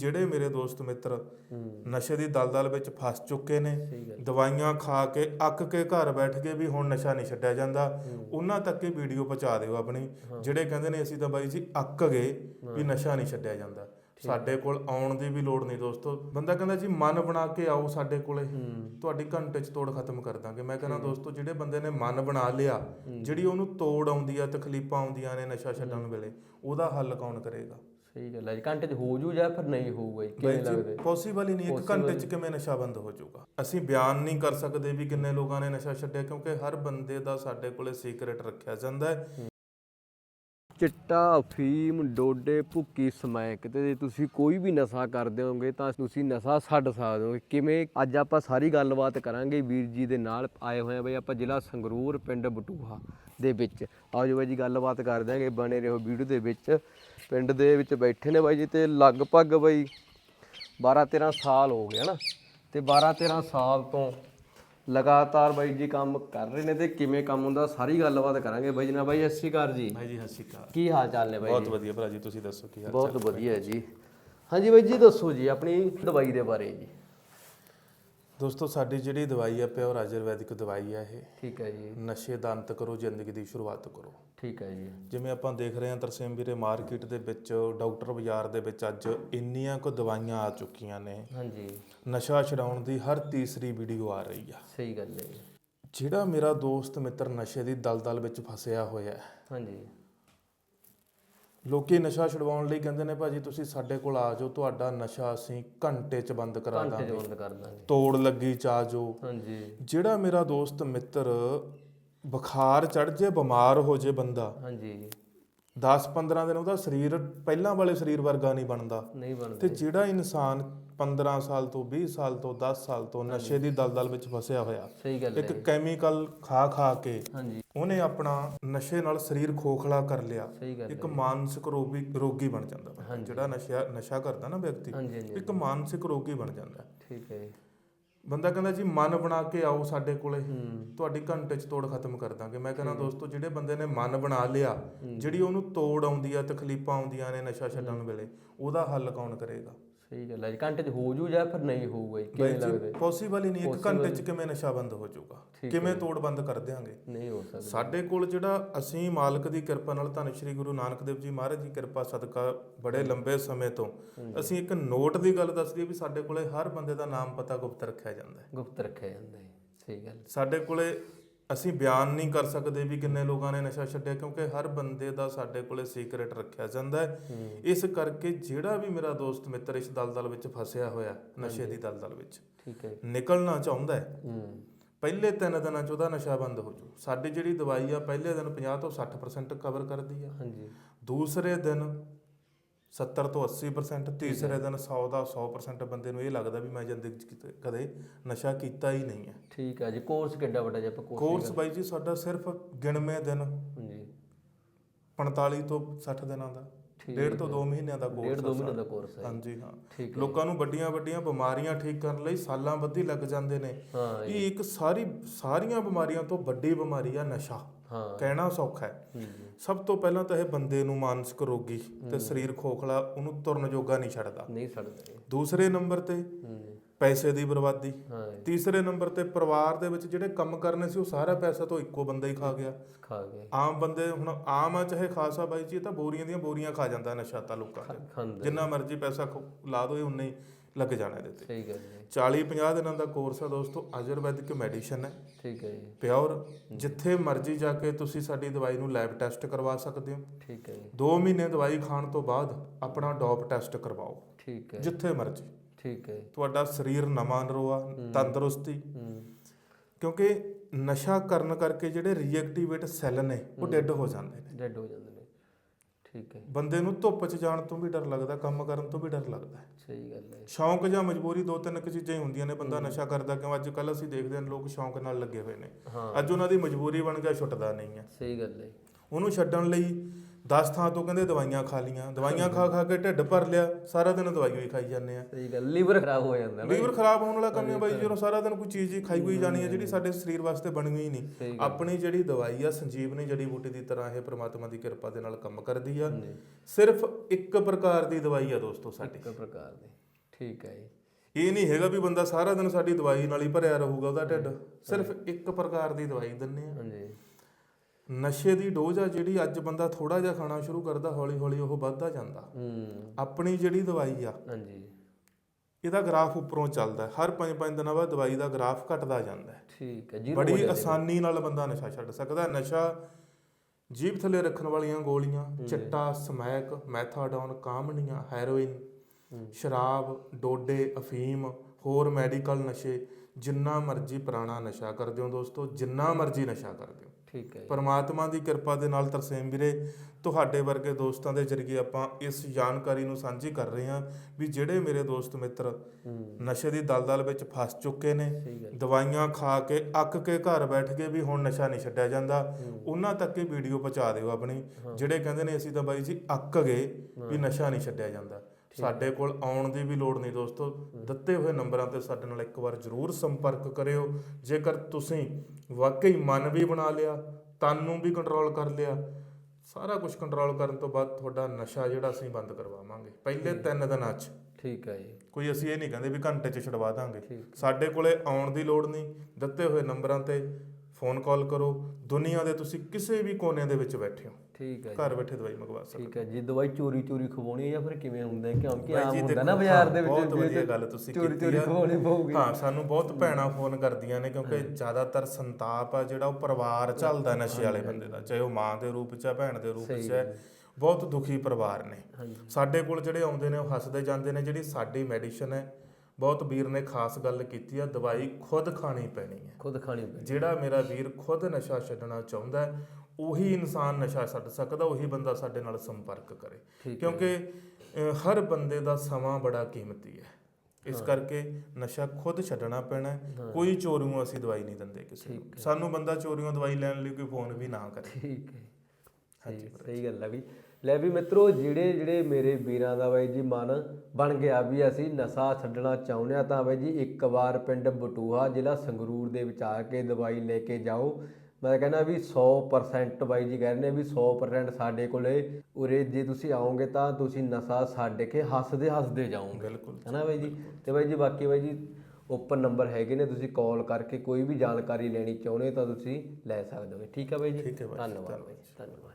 ਜਿਹੜੇ ਮੇਰੇ ਦੋਸਤ ਮਿੱਤਰ ਨਸ਼ੇ ਦੀ ਦਲਦਲ ਵਿੱਚ ਫਸ ਚੁੱਕੇ ਨੇ ਦਵਾਈਆਂ ਖਾ ਕੇ ਅੱਕ ਕੇ ਘਰ ਬੈਠ ਕੇ ਵੀ ਹੁਣ ਨਸ਼ਾ ਨਹੀਂ ਛੱਡਿਆ ਜਾਂਦਾ ਉਹਨਾਂ ਤੱਕ ਇਹ ਵੀਡੀਓ ਪਹੁੰਚਾ ਦਿਓ ਆਪਣੀ ਜਿਹੜੇ ਕਹਿੰਦੇ ਨੇ ਅਸੀਂ ਤਾਂ ਬਾਈ ਜੀ ਅੱਕ ਗਏ ਵੀ ਨਸ਼ਾ ਨਹੀਂ ਛੱਡਿਆ ਜਾਂਦਾ। ਸਾਡੇ ਕੋਲ ਆਉਣ ਦੀ ਵੀ ਲੋੜ ਨਹੀਂ ਦੋਸਤੋ। ਬੰਦਾ ਕਹਿੰਦਾ ਜੀ ਮਨ ਬਣਾ ਕੇ ਆਓ ਸਾਡੇ ਕੋਲੇ ਤੁਹਾਡੀ ਘੰਟੇ 'ਚ ਤੋੜ ਖਤਮ ਕਰ ਦਾਂਗੇ। ਮੈਂ ਕਹਿੰਦਾ ਦੋਸਤੋ ਜਿਹੜੇ ਬੰਦੇ ਨੇ ਮਨ ਬਣਾ ਲਿਆ ਜਿਹੜੀ ਉਹਨੂੰ ਤੋੜ ਆਉਂਦੀ ਆ ਤਕਲੀਫਾਂ ਆਉਂਦੀਆਂ ਨੇ ਨਸ਼ਾ ਛੱਡਣ ਵੇਲੇ ਉਹਦਾ ਹੱਲ ਕੌਣ ਕਰੇਗਾ? ਸਹੀ ਗੱਲ ਹੈ ਜੀ ਘੰਟੇ 'ਚ ਹੋ ਜੂ ਜਾਂ ਫਿਰ ਨਹੀਂ ਹੋਊਗਾ ਜੀ ਕਿਵੇਂ ਲੱਗਦਾ? ਪੋਸੀਬਲ ਹੀ ਨਹੀਂ ਇੱਕ ਘੰਟੇ 'ਚ ਕਿਵੇਂ ਨਸ਼ਾ ਬੰਦ ਹੋ ਜਾਊਗਾ ਅਸੀਂ ਬਿਆਨ ਨਹੀਂ ਕਰ ਸਕਦੇ ਵੀ ਕਿੰਨੇ ਲੋਕਾਂ ਨੇ ਨਸ਼ਾ ਛੱਡਿਆ ਕਿਉਂਕਿ ਹਰ ਬੰਦੇ ਦਾ ਸਾਡੇ ਕੋਲੇ ਸੀਕ੍ਰੇਟ ਰੱਖਿਆ ਜਾਂਦਾ ਹੈ। ਚਿੱਟਾ ਅਫੀਮ ਡੋਡੇ ਭੁੱਕੀ ਸਮੈਕ ਤੇ ਤੁਸੀਂ ਕੋਈ ਵੀ ਨਸ਼ਾ ਕਰਦੇ ਹੋਗੇ ਤਾਂ ਤੁਸੀਂ ਨਸ਼ਾ ਛੱਡ ਸਕਦੇ ਹੋ। ਕਿਵੇਂ ਅੱਜ ਆਪਾਂ ਸਾਰੀ ਗੱਲਬਾਤ ਕਰਾਂਗੇ ਵੀਰ ਜੀ ਦੇ ਨਾਲ ਆਏ ਹੋਏ ਆ ਬਈ ਆਪਾਂ ਜ਼ਿਲ੍ਹਾ ਸੰਗਰੂਰ ਪਿੰਡ ਬਟੂਹਾ। ਦੇ ਵਿੱਚ। ਆਜੋ ਬਾਈ ਜੀ ਗੱਲਬਾਤ ਕਰ ਦਿਆਂਗੇ ਬਣੇ ਰਹੋ ਵੀਡੀਓ ਦੇ ਵਿੱਚ। ਪਿੰਡ ਦੇ ਵਿੱਚ ਬੈਠੇ ਨੇ ਬਾਈ ਜੀ ਤੇ ਲਗਭਗ ਬਾਈ 12 13 ਸਾਲ ਹੋ ਗਏ ਹਨਾ। ਤੇ 12 13 ਸਾਲ ਤੋਂ ਲਗਾਤਾਰ ਬਾਈ ਜੀ ਕੰਮ ਕਰ ਰਹੇ ਨੇ ਤੇ ਕਿਵੇਂ ਕੰਮ ਹੁੰਦਾ ਸਾਰੀ ਗੱਲਬਾਤ ਕਰਾਂਗੇ। ਬਾਈ ਜੀ ਨਾਲ ਬਾਈ ਸਤਿ ਸ਼੍ਰੀ ਅਕਾਲ ਜੀ। ਭਾਈ ਜੀ ਸਤਿ ਸ਼੍ਰੀ ਅਕਾਲ। ਕੀ ਹਾਲ ਚਾਲ ਨੇ ਬਾਈ ਬਹੁਤ ਵਧੀਆ ਭਰਾ ਜੀ ਤੁਸੀਂ ਦੱਸੋ ਕੀ ਹਾਲ ਬਹੁਤ ਵਧੀਆ ਜੀ। ਹਾਂਜੀ ਬਾਈ ਜੀ ਦੱਸੋ ਜੀ ਆਪਣੀ ਦਵਾਈ ਦੇ ਬਾਰੇ ਜੀ। ਦੋਸਤੋ ਸਾਡੀ ਜਿਹੜੀ ਦਵਾਈ ਹੈ ਪਿਓਰ ਆਯੁਰਵੈਦਿਕ ਦਵਾਈ ਹੈ ਇਹ। ਠੀਕ ਹੈ ਜੀ। ਨਸ਼ੇ ਦਾ ਅੰਤ ਕਰੋ ਜ਼ਿੰਦਗੀ ਦੀ ਸ਼ੁਰੂਆਤ ਕਰੋ। ਠੀਕ ਹੈ ਜੀ। ਜਿਵੇਂ ਆਪਾਂ ਦੇਖ ਰਹੇ ਹਾਂ ਤਰਸੇਮ ਵੀਰੇ ਮਾਰਕੀਟ ਦੇ ਵਿੱਚ ਡਾਕਟਰ ਬਾਜ਼ਾਰ ਦੇ ਵਿੱਚ ਅੱਜ ਇੰਨੀਆਂ ਕੁ ਦਵਾਈਆਂ ਆ ਚੁੱਕੀਆਂ ਨੇ। ਹਾਂਜੀ। ਨਸ਼ਾ ਛਡਾਉਣ ਦੀ ਹਰ ਤੀਸਰੀ ਵੀਡੀਓ ਆ ਰਹੀ ਆ। ਸਹੀ ਗੱਲ ਹੈ ਜੀ। ਜਿਹੜਾ ਮੇਰਾ ਦੋਸਤ ਮਿੱਤਰ ਨਸ਼ੇ ਦੀ ਦਲਦਲ ਵਿੱਚ ਫਸਿਆ ਹੋਇਆ ਹੈ ਹਾਂਜੀ। ਲੋਕੀ ਨਸ਼ਾ ਛਡਵਾਉਣ ਲਈ ਕਹਿੰਦੇ ਨੇ ਭਾਜੀ ਤੁਸੀਂ ਸਾਡੇ ਕੋਲ ਆ ਜਾਓ ਤੁਹਾਡਾ ਨਸ਼ਾ ਅਸੀਂ ਘੰਟੇ 'ਚ ਬੰਦ ਕਰਾ ਘੰਟੇ ਦਾਂਗੇ। ਚ ਬੰਦ ਕਰ ਦਾਂਗੇ। ਤੋੜ ਲੱਗੀ ਚਾ ਜੋ। ਹਾਂਜੀ। ਜਿਹੜਾ ਮੇਰਾ ਦੋਸਤ ਮਿੱਤਰ ਬੁਖਾਰ ਚੜ ਜੇ ਬਿਮਾਰ ਹੋ ਜੇ ਬੰਦਾ ਹਾਂਜੀ। 10-15 ਦਿਨ ਉਹਦਾ ਸਰੀਰ ਪਹਿਲਾਂ ਵਾਲੇ ਸਰੀਰ ਵਰਗਾ ਨਹੀਂ ਬਣਦਾ। ਨਹੀਂ ਤੇ ਬਣਦੇ ਜਿਹੜਾ ਇਨਸਾਨ 15 ਸਾਲ ਤੋਂ 20 ਸਾਲ ਤੋਂ 10 ਸਾਲ ਤੋਂ ਨਸ਼ੇ ਦੀ ਦਲਦਲ ਵਿੱਚ ਫਸਿਆ ਹੋਇਆ ਸਹੀ ਗੱਲ ਇੱਕ ਕੈਮੀਕਲ ਖਾ ਖਾ ਕੇ ਹਾਂਜੀ। ਉਹਨੇ ਆਪਣਾ ਨਸ਼ੇ ਨਾਲ ਸਰੀਰ ਖੋਖਲਾ ਕਰ ਲਿਆ ਇੱਕ ਮਾਨਸਿਕ ਰੋਗੀ ਰੋਗੀ ਬਣ ਜਾਂਦਾ। ਜਿਹੜਾ ਨਸ਼ਾ ਨਸ਼ਾ ਕਰਦਾ ਨਾ ਵਿਅਕਤੀ ਇੱਕ ਮਾਨਸਿਕ ਰੋਗੀ ਬਣ ਜਾਂਦਾ। ਠੀਕ ਹੈ ਬੰਦਾ ਕਹਿੰਦਾ ਜੀ ਮਨ ਬਣਾ ਕੇ ਆਓ ਸਾਡੇ ਕੋਲੇ। ਤੁਹਾਡੀ ਘੰਟੇ 'ਚ ਤੋੜ ਖਤਮ ਕਰ ਦਾਂਗੇ। ਮੈਂ ਕਹਿੰਦਾ ਦੋਸਤੋ ਜਿਹੜੇ ਬੰਦੇ ਨੇ ਮਨ ਬਣਾ ਲਿਆ ਜਿਹੜੀ ਉਹਨੂੰ ਤੋੜ ਆਉਂਦੀ ਆ ਤਕਲੀਫਾਂ ਆਉਂਦੀਆਂ ਨੇ ਨਸ਼ਾ ਛੱਡਣ ਵੇਲੇ ਉਹਦਾ ਹੱਲ ਕੌਣ ਕਰੇਗਾ? ਸਹੀ ਗੱਲ ਹੈ ਜੀ। ਘੰਟੇ ਚ ਹੋ ਜੂ ਜਾਂ ਫਿਰ ਨਹੀਂ ਹੋਊਗਾ ਜੀ? ਕਿਵੇਂ ਲੱਗਦਾ? ਪੋਸੀਬਲ ਹੀ ਨਹੀਂ। ਇੱਕ ਘੰਟੇ 'ਚ ਕਿਵੇਂ ਨਸ਼ਾ ਬੰਦ ਹੋ ਜਾਊਗਾ? ਕਿਵੇਂ ਤੋੜ ਬੰਦ ਕਰ ਦਿਆਂਗੇ? ਨਹੀਂ ਹੋ ਸਕਦਾ। ਸਾਡੇ ਕੋਲ ਜਿਹੜਾ ਅਸੀਂ ਮਾਲਕ ਦੀ ਕਿਰਪਾ ਨਾਲ ਧੰਨ ਸ਼੍ਰੀ ਗੁਰੂ ਨਾਨਕ ਦੇਵ ਜੀ ਮਹਾਰਾਜ ਦੀ ਕਿਰਪਾ ਸਦਕਾ ਬੜੇ ਲੰਬੇ ਸਮੇਂ ਤੋਂ ਅਸੀਂ ਇੱਕ ਨੋਟ ਦੀ ਗੱਲ ਦੱਸ ਦਈਏ ਵੀ ਸਾਡੇ ਕੋਲੇ ਹਰ ਬੰਦੇ ਦਾ ਨਾਮ ਪਤਾ ਗੁਪਤ ਰੱਖਿਆ ਜਾਂਦਾ ਹੈ। ਗੁਪਤ ਰੱਖਿਆ ਜਾਂਦਾ ਹੈ। ਸਹੀ ਗੱਲ। ਸਾਡੇ ਕੋਲੇ ਅਸੀਂ ਬਿਆਨ ਨਹੀਂ ਕਰ ਸਕਦੇ ਵੀ ਕਿੰਨੇ ਲੋਕਾਂ ਨੇ ਨਸ਼ਾ ਛੱਡਿਆ ਕਿਉਂਕਿ ਹਰ ਬੰਦੇ ਦਾ ਸਾਡੇ ਕੋਲੇ ਸੀਕ੍ਰੇਟ ਰੱਖਿਆ ਜਾਂਦਾ ਹੈ। ਇਸ ਕਰਕੇ ਜਿਹੜਾ ਵੀ ਮੇਰਾ ਦੋਸਤ ਮਿੱਤਰ ਇਸ ਦਲਦਲ ਵਿੱਚ ਫਸਿਆ ਹੋਇਆ ਨਸ਼ੇ ਦੀ ਦਲਦਲ ਵਿੱਚ ਠੀਕ ਹੈ। ਨਿਕਲਣਾ ਚਾਹੁੰਦਾ ਹੈ। ਪਹਿਲੇ ਤਿੰਨ ਦਿਨਾਂ 'ਚ ਉਹਦਾ ਨਸ਼ਾ ਬੰਦ ਹੋ ਜੂ ਸਾਡੀ ਜਿਹੜੀ ਦਵਾਈ ਆ ਪਹਿਲੇ ਦਿਨ 50 ਤੋਂ 60% ਕਵਰ ਕਰਦੀ ਆ। ਹਾਂਜੀ। ਦੂਸਰੇ ਦਿਨ 70 ਤੋਂ 80% ਤੀਸਰੇ ਦਿਨ 100 ਦਾ 100% ਬੰਦੇ ਨੂੰ ਇਹ ਲੱਗਦਾ ਵੀ ਮੈਂ ਜ਼ਿੰਦਗੀ 'ਚ ਕਿਤੇ- ਕਦੇ ਨਸ਼ਾ ਕੀਤਾ ਹੀ ਨਹੀਂ ਹੈ। ਠੀਕ ਹੈ ਜੀ ਕੋਰਸ ਕਿੱਡਾ ਵੱਡਾ ਜੇ ਆਪਾਂ ਕੋਰਸ ਕੋਰਸ ਬਾਈ ਜੀ ਸਾਡਾ ਸਿਰਫ ਗਿਣਵੇਂ ਦਿਨ ਹਾਂਜੀ 45 ਤੋਂ 60 ਦਿਨਾਂ ਦਾ। ਡੇਢ ਤੋਂ 2 ਮਹੀਨਿਆਂ ਦਾ ਕੋਰਸ ਡੇਢ ਦੋ ਮਹੀਨੇ ਦਾ ਕੋਰਸ ਹੈ ਹਾਂਜੀ ਹਾਂ। ਠੀਕ ਲੋਕਾਂ ਨੂੰ ਵੱਡੀਆਂ ਵੱਡੀਆਂ ਬਿਮਾਰੀਆਂ ਠੀਕ ਕਰਨ ਲਈ ਸਾਲਾਂ ਬੱਧੀ ਲੱਗ ਜਾਂਦੇ ਨੇ। ਇਹ ਇੱਕ ਸਾਰੀ ਸਾਰੀਆਂ ਬਿਮਾਰੀਆਂ ਤੋਂ ਵੱਡੀ ਬਿਮਾਰੀ ਆ ਨਸ਼ਾ। ਹਾਂ। ਕਹਿਣਾ ਸੌਖਾ ਹੈ। ਸਭ ਤੋਂ ਪਹਿਲਾਂ ਤਾਂ ਇਹ ਬੰਦੇ ਨੂੰ ਮਾਨਸਿਕ ਰੋਗੀ ਤੇ ਸਰੀਰ ਖੋਖਲਾ ਉਹਨੂੰ ਤੁਰਨ ਜੋਗਾ ਨਹੀਂ ਛੱਡਦਾ। ਨਹੀਂ ਛੱਡਦੇ ਦੂਸਰੇ ਨੰਬਰ ਤੇ ਪੈਸੇ ਦੀ ਬਰਬਾਦੀ। ਹਾਂ ਤੀਸਰੇ ਨੰਬਰ ਤੇ ਪਰਿਵਾਰ ਦੇ ਵਿੱਚ ਜਿਹੜੇ ਕੰਮ ਕਰਨੇ ਸੀ ਉਹ ਸਾਰਾ ਪੈਸਾ ਤਾਂ ਇੱਕੋ ਬੰਦਾ ਹੀ ਖਾ ਗਿਆ। ਖਾ ਗਏ ਆਮ ਬੰਦੇ ਹੁਣ ਆਮ ਆ ਚਾਹੇ ਖਾਸਾ ਬਾਈ ਜੀ ਇਹ ਤਾਂ ਬੋਰੀਆਂ ਦੀਆਂ ਬੋਰੀਆਂ ਖਾ ਜਾਂਦਾ ਨਸ਼ਾ ਤਾਂ ਲੋਕਾਂ ਦਾ। ਜਿੰਨਾ ਮਰਜ਼ੀ ਪੈਸਾ ਲਾ ਦੋ ਇਹ ਉਨਾ ਹੀ ਲੱਗ ਜਾਣਾ ਇਹਦੇ ਤੇ। ਗੱਲ ਹੈ। 40 50 ਦਿਨਾਂ ਦਾ ਕੋਰਸ ਹੈ ਦੋਸਤੋ ਆਯੁਰਵੈਦਿਕ ਮੈਡੀਸਨ ਹੈ। ਠੀਕ ਹੈ ਜੀ। ਪਿਓਰ ਜਿੱਥੇ ਮਰਜ਼ੀ ਜਾ ਕੇ ਤੁਸੀਂ ਸਾਡੀ ਦਵਾਈ ਨੂੰ ਲੈਬ ਟੈਸਟ ਕਰਵਾ ਸਕਦੇ ਹੋ। ਠੀਕ ਹੈ ਜੀ। 2 ਮਹੀਨੇ ਦਵਾਈ ਖਾਣ ਤੋਂ ਬਾਅਦ ਆਪਣਾ ਡੋਪ ਟੈਸਟ ਕਰਵਾਓ। ਠੀਕ ਹੈ। ਜਿੱਥੇ ਮਰਜ਼ੀ। ਠੀਕ ਹੈ ਤੁਹਾਡਾ ਸਰੀਰ ਨਵਾਂ ਨਰੋਆ ਤੰਦਰੁਸਤੀ। ਕਿਉਂਕਿ ਨਸ਼ਾ ਕਰਨ ਕਰਕੇ ਜਿਹੜੇ ਰੀਐਕਟੀਵੇਟ ਸੈੱਲ ਨੇ ਉਹ ਡੈੱਡ ਹੋ ਜਾਂਦੇ ਨੇ। ਡੈਡ ਹੋ ਜਾਂਦੇ ਨੇ। ਠੀਕ ਹੈ। ਬੰਦੇ ਨੂੰ ਧੁੱਪ 'ਚ ਜਾਣ ਤੋਂ ਵੀ ਡਰ ਲੱਗਦਾ ਕੰਮ ਕਰਨ ਤੋਂ ਵੀ ਡਰ ਲੱਗਦਾ। ਸਹੀ ਗੱਲ ਹੈ। ਸ਼ੌਂਕ ਜਾਂ ਮਜਬੂਰੀ ਦੋ ਤਿੰਨ ਕੁ ਚੀਜ਼ਾਂ ਹੀ ਹੁੰਦੀਆਂ ਨੇ ਬੰਦਾ ਨਸ਼ਾ ਕਰਦਾ ਕਿਉਂ? ਅੱਜ ਕੱਲ ਅਸੀਂ ਦੇਖਦੇ ਹਾਂ ਲੋਕ ਸ਼ੌਂਕ ਨਾਲ ਲੱਗੇ ਹੋਏ ਨੇ। ਅੱਜ ਉਹਨਾਂ ਦੀ ਮਜਬੂਰੀ ਬਣ ਗਿਆ ਛੁੱਟਦਾ ਨਹੀਂ ਹੈ। ਸਹੀ ਗੱਲ ਹੈ। ਉਹਨੂੰ ਛੱਡਣ ਲਈ 10 ਥਾਂ ਤੋਂ ਕਹਿੰਦੇ ਦਵਾਈਆਂ ਖਾ ਲੀਆਂ ਦਵਾਈਆਂ ਖਾ ਖਾ ਕੇ ਢਿੱਡ ਭਰ ਲਿਆ ਸਾਰਾ ਦਿਨ ਦਵਾਈ ਹੋਈ ਖਾਈ ਜਾਂਦੇ ਆ। ਸਹੀ ਗੱਲ ਲੀਵਰ ਖਰਾਬ ਹੋ ਜਾਂਦਾ ਲੀਵਰ ਖਰਾਬ ਹੋਣ ਵਾਲਾ ਕੰਮ ਹੈ ਬਾਈ ਜਦੋਂ ਸਾਰਾ ਦਿਨ ਕੋਈ ਚੀਜ਼ ਹੀ ਖਾਈ ਹੋਈ ਜਾਣੀ ਹੈ ਜਿਹੜੀ ਸਾਡੇ ਸਰੀਰ ਵਾਸਤੇ ਬਣੀ ਹੋਈ ਨਹੀਂ। ਆਪਣੀ ਜਿਹੜੀ ਦਵਾਈ ਆ ਸੰਜੀਵਨੀ ਜੜੀ ਬੂਟੀ ਦੀ ਤਰ੍ਹਾਂ ਇਹ ਪ੍ਰਮਾਤਮਾ ਦੀ ਕਿਰਪਾ ਦੇ ਨਾਲ ਕੰਮ ਕਰਦੀ ਆ। ਸਿਰਫ ਇੱਕ ਪ੍ਰਕਾਰ ਦੀ ਦਵਾਈ ਆ ਦੋਸਤੋ ਸਾਡੀ। ਇੱਕ ਪ੍ਰਕਾਰ ਦੇ। ਠੀਕ ਹੈ ਜੀ। ਇਹ ਨਹੀਂ ਹੈਗਾ ਵੀ ਬੰਦਾ ਸਾਰਾ ਦਿਨ ਸਾਡੀ ਦਵਾਈ ਨਾਲ ਹੀ ਭਰਿਆ ਰਹੂਗਾ ਉਹਦਾ ਢਿੱਡ। ਸਿਰਫ ਇੱਕ ਪ੍ਰਕਾਰ ਦੀ ਦਵਾਈ ਦਿੰਨੇ ਆ। ਹਾਂਜੀ। ਨਸ਼ੇ ਦੀ ਡੋਜ਼ ਆ ਜਿਹੜੀ ਅੱਜ ਬੰਦਾ ਥੋੜਾ ਜਿਹਾ ਖਾਣਾ ਸ਼ੁਰੂ ਕਰਦਾ ਹੌਲੀ ਹੌਲੀ ਉਹ ਵੱਧਦਾ ਜਾਂਦਾ। ਹੂੰ। ਆਪਣੀ ਜਿਹੜੀ ਦਵਾਈ ਆ ਹਾਂਜੀ। ਇਹਦਾ ਗ੍ਰਾਫ ਉੱਪਰੋਂ ਚੱਲਦਾ ਹੈ। ਹਰ 5-5 ਦਿਨਾਂ ਬਾਅਦ ਦਵਾਈ ਦਾ ਗ੍ਰਾਫ ਘਟਦਾ ਜਾਂਦਾ ਹੈ। ਠੀਕ ਹੈ ਜੀ ਬੜੀ ਆਸਾਨੀ ਨਾਲ ਬੰਦਾ ਨਸ਼ਾ ਛੱਡ ਸਕਦਾ ਹੈ। ਨਸ਼ਾ ਜੀਭ ਥੱਲੇ ਰੱਖਣ ਵਾਲੀਆਂ ਗੋਲੀਆਂ ਚਿੱਟਾ ਸਮੈਕ ਮੈਥਾਡੋਨ ਕਾਮਣੀਆਂ ਹੈਰੋਇਨ ਸ਼ਰਾਬ ਡੋਡੇ ਅਫੀਮ ਹੋਰ ਮੈਡੀਕਲ ਨਸ਼ੇ ਜਿੰਨਾ ਮਰਜ਼ੀ ਪੁਰਾਣਾ ਨਸ਼ਾ ਕਰਦੇ ਹੋ ਦੋਸਤੋ ਜਿੰਨਾ ਮਰਜ਼ੀ ਨਸ਼ਾ ਕਰਦੇ ਹੋ ਠੀਕ ਹੈ ਪਰਮਾਤਮਾ ਦੀ ਕਿਰਪਾ ਦੇ ਨਾਲ ਤਰਸੇਮ ਵੀਰੇ ਤੁਹਾਡੇ ਵਰਗੇ ਦੋਸਤਾਂ ਦੇ ਜ਼ਰੀਏ ਆਪਾਂ ਇਸ ਜਾਣਕਾਰੀ ਨੂੰ ਸਾਂਝੀ ਕਰ ਰਹੇ ਹਾਂ ਵੀ ਜਿਹੜੇ ਮੇਰੇ ਦੋਸਤ ਮਿੱਤਰ ਨਸ਼ੇ ਦੀ ਦਲਦਲ ਵਿੱਚ ਫਸ ਚੁੱਕੇ ਨੇ ਦਵਾਈਆਂ ਖਾ ਕੇ ਅੱਕ ਕੇ ਘਰ ਬੈਠ ਕੇ ਵੀ ਹੁਣ ਨਸ਼ਾ ਨਹੀਂ ਛੱਡਿਆ ਜਾਂਦਾ ਉਹਨਾਂ ਤੱਕ ਇਹ ਵੀਡੀਓ ਪਹੁੰਚਾ ਦਿਓ ਆਪਣੀ ਜਿਹੜੇ ਕਹਿੰਦੇ ਨੇ ਅਸੀਂ ਤਾਂ ਬਾਈ ਜੀ ਅੱਕ ਗਏ ਵੀ ਨਸ਼ਾ ਨਹੀਂ ਛੱਡਿਆ ਜਾਂਦਾ। ਸਾਡੇ ਕੋਲ ਆਉਣ ਦੀ ਵੀ ਲੋੜ ਨਹੀਂ ਦੋਸਤੋ। ਦਿੱਤੇ ਹੋਏ ਨੰਬਰਾਂ ਤੇ ਸਾਡੇ ਨਾਲ ਇੱਕ ਵਾਰ ਜ਼ਰੂਰ ਸੰਪਰਕ ਕਰਿਓ। ਜੇਕਰ ਤੁਸੀਂ ਵਾਕਈ ਮਨ ਵੀ ਬਣਾ ਲਿਆ ਤਨ ਨੂੰ ਵੀ ਕੰਟਰੋਲ ਕਰ ਲਿਆ ਸਾਰਾ ਕੁਝ ਕੰਟਰੋਲ ਕਰਨ ਤੋਂ ਬਾਅਦ ਤੁਹਾਡਾ ਨਸ਼ਾ ਜਿਹੜਾ ਅਸੀਂ ਬੰਦ ਕਰਵਾਵਾਂਗੇ। ਪਹਿਲੇ 3 ਦਿਨਾਂ 'ਚ। ਠੀਕ ਹੈ ਜੀ। ਕੋਈ ਅਸੀਂ ਇਹ ਨਹੀਂ ਕਹਿੰਦੇ ਵੀ ਘੰਟੇ 'ਚ ਛਡਵਾ ਦਾਂਗੇ। ਸਾਡੇ ਕੋਲੇ ਆਉਣ ਦੀ ਲੋੜ ਨਹੀਂ। ਦਿੱਤੇ ਹੋਏ ਨੰਬਰਾਂ ਤੇ ਫੋਨ ਕਾਲ ਕਰੋ ਦੁਨੀਆ ਦੇ ਤੁਸੀਂ ਕਿਸੇ ਵੀ ਕੋਨੇ ਦੇ ਵਿੱਚ ਬੈਠੇ ਹੋ। ਠੀਕ ਹੈ ਜੀ। ਘਰ ਬੈਠੇ ਦਵਾਈ ਮੰਗਵਾ ਸਕਦੇ ਠੀਕ ਹੈ। ਜੀ ਦਵਾਈ ਚੋਰੀ ਚੋਰੀ ਖਵਾਉਣੀ ਹੈ ਜਾਂ ਫਿਰ ਕਿਵੇਂ ਹੁੰਦਾ ਹੈ? ਕਿਉਂਕਿ ਆਮ ਹੁੰਦਾ ਨਾ ਬਾਜ਼ਾਰ ਦੇ ਵਿੱਚ ਬਹੁਤ ਵਧੀਆ ਗੱਲ ਤੁਸੀਂ ਚੋਰੀ ਕੀਤੀ ਚੋਰੀ ਆ। ਖਵਾਉਣੀ ਪਊਗੀ। ਹਾਂ ਸਾਨੂੰ ਬਹੁਤ ਭੈਣਾਂ ਫੋਨ ਕਰਦੀਆਂ ਨੇ ਕਿਉਂਕਿ ਜ਼ਿਆਦਾਤਰ ਸੰਤਾਪ ਆ ਜਿਹੜਾ ਉਹ ਪਰਿਵਾਰ ਚੱਲਦਾ ਨਸ਼ੇ ਵਾਲੇ ਬੰਦੇ ਦਾ ਚਾਹੇ ਉਹ ਮਾਂ ਦੇ ਰੂਪ 'ਚ ਆ ਭੈਣ ਦੇ ਰੂਪ 'ਚ ਹੈ ਬਹੁਤ ਦੁਖੀ ਪਰਿਵਾਰ ਨੇ। ਸਾਡੇ ਕੋਲ ਜਿਹੜੇ ਆਉਂਦੇ ਨੇ ਉਹ ਹੱਸਦੇ ਜਾਂਦੇ ਨੇ ਜਿਹੜੀ ਸਾਡੀ ਮੈਡੀਸਨ ਹੈ ਬਹੁਤ ਵੀਰ ਨੇ ਖਾਸ ਗੱਲ ਕੀਤੀ ਆ ਦਵਾਈ ਖੁਦ ਖਾਣੀ ਪੈਣੀ ਹੈ। ਖੁਦ ਖਾਣੀ ਪੈਂਦੀ ਜਿਹੜਾ ਮੇਰਾ ਵੀਰ ਖੁਦ ਨਸ਼ਾ ਛੱਡਣਾ ਚਾਹੁੰਦਾ ਹੈ ਉਹੀ ਇਨਸਾਨ ਨਸ਼ਾ ਛੱਡ ਸਕਦਾ ਉਹੀ ਬੰਦਾ ਸਾਡੇ ਨਾਲ ਸੰਪਰਕ ਕਰੇ। ਕਿਉਂਕਿ ਹਰ ਬੰਦੇ ਦਾ ਸਮਾਂ ਬੜਾ ਕੀਮਤੀ ਹੈ। ਇਸ ਕਰਕੇ ਨਸ਼ਾ ਖੁਦ ਛੱਡਣਾ ਪੈਣਾ। ਕੋਈ ਚੋਰੀਓਂ ਅਸੀਂ ਦਵਾਈ ਨਹੀਂ ਦਿੰਦੇ ਕਿਸੇ ਨੂੰ। ਸਾਨੂੰ ਬੰਦਾ ਚੋਰੀਓਂ ਦਵਾਈ ਲੈਣ ਲਈ ਕੋਈ ਫੋਨ ਵੀ ਨਾ ਕਰੇ। ਠੀਕ ਹੈ। ਹਾਂਜੀ। ਸਹੀ ਗੱਲ ਹੈ ਵੀ ਲੈ ਵੀ ਮਿੱਤਰੋ ਜਿਹੜੇ ਜਿਹੜੇ ਮੇਰੇ ਵੀਰਾਂ ਦਾ ਬਾਈ ਜੀ ਮਨ ਬਣ ਗਿਆ ਵੀ ਅਸੀਂ ਨਸ਼ਾ ਛੱਡਣਾ ਚਾਹੁੰਦੇ ਆ ਤਾਂ ਬਾਈ ਜੀ ਇੱਕ ਵਾਰ ਪਿੰਡ ਬਟੂਹਾ ਜ਼ਿਲ੍ਹਾ ਸੰਗਰੂਰ ਦੇ ਵਿੱਚ ਆ ਕੇ ਦਵਾਈ ਲੈ ਕੇ ਜਾਓ। ਮੈਂ ਕਹਿੰਦਾ ਵੀ 100% ਬਾਈ ਜੀ ਕਹਿ ਰਹੇ ਨੇ ਵੀ 100% ਸਾਡੇ ਕੋਲੇ। ਉਰੇ ਜੇ ਤੁਸੀਂ ਆਓਗੇ ਤਾਂ ਤੁਸੀਂ ਨਸ਼ਾ ਛੱਡ ਕੇ ਹੱਸਦੇ ਹੱਸਦੇ ਜਾਓਗੇ। ਬਿਲਕੁਲ। ਹਨਾ ਬਾਈ ਜੀ? ਤੇ ਬਾਈ ਜੀ ਬਾਕੀ ਬਾਈ ਜੀ ਓਪਨ ਨੰਬਰ ਹੈਗੇ ਨੇ ਤੁਸੀਂ ਕਾਲ ਕਰਕੇ ਕੋਈ ਵੀ ਜਾਣਕਾਰੀ ਲੈਣੀ ਚਾਹੁੰਦੇ ਤਾਂ ਤੁਸੀਂ ਲੈ ਸਕਦੇ ਹੋ। ਠੀਕ ਹੈ ਬਾਈ ਜੀ? ਠੀਕ ਹੈ ਬਾਈ ਜੀ, ਧੰਨਵਾਦ ਬਾਈ ਜੀ, ਧੰਨਵਾਦ